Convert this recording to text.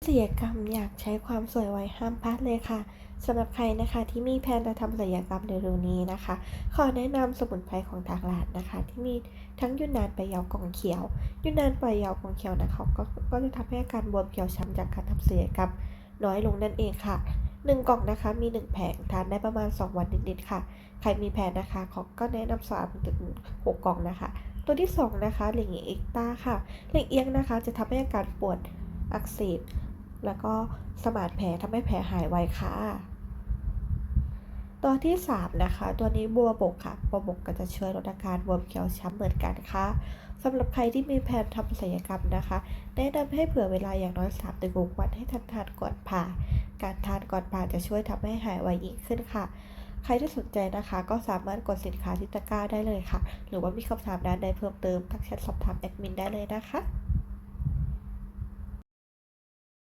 ศัลยกรรมอยากใช้ความสวยไว้ห้ามพลาดเลยค่ะสำหรับใครนะคะที่มีแผนจะทำศัลยกรรมเร็วๆนี้นะคะ ขอแนะนำสมุนไพรของทางร้านนะคะ ที่มีทั้งยุนนานไปยาวกล่องเขียว ยุนนานไปยาวกล่องเขียวนะคะก็ก็จะทำให้อาการบวมเขียวช้ำจากการทำศัลยกรรมน้อยลงนั่นเองค่ะหนึ่งกล่องนะคะ มีหนึ่งแผงทานได้ประมาณ 2 วันนิดๆค่ะ ใครมีแผนนะคะขอก็แนะนำสามถึงหกกล่องนะคะ ตัวที่สองนะคะเหล่งเอ็กต้าค่ะเหล่งเอียงนะคะ จะทำให้อาการปวดอักเสบ แล้วก็สมานแผลทำให้แผลหายไวค่ะ ตัวที่ 3 นะคะ ตัวนี้บัวบกค่ะ บัวบกก็จะช่วยลดอาการบวมเขียวช้ำเหมือนกันค่ะสำหรับใครที่มีแผนทำศัลยกรรมนะคะ แนะนำให้เผื่อเวลาอย่างน้อย3ถึง6วันให้ทานทานก่อนผ่า การทานก่อนผ่าจะช่วยทำให้หายไวยิ่งขึ้นค่ะ ใครที่สนใจนะคะ ก็สามารถกดสินค้าที่ตะกร้าได้เลยค่ะ หรือว่ามีคำถามด้านใดเพิ่มเติมทักแชทสอบถามแอดมินได้เลยนะคะ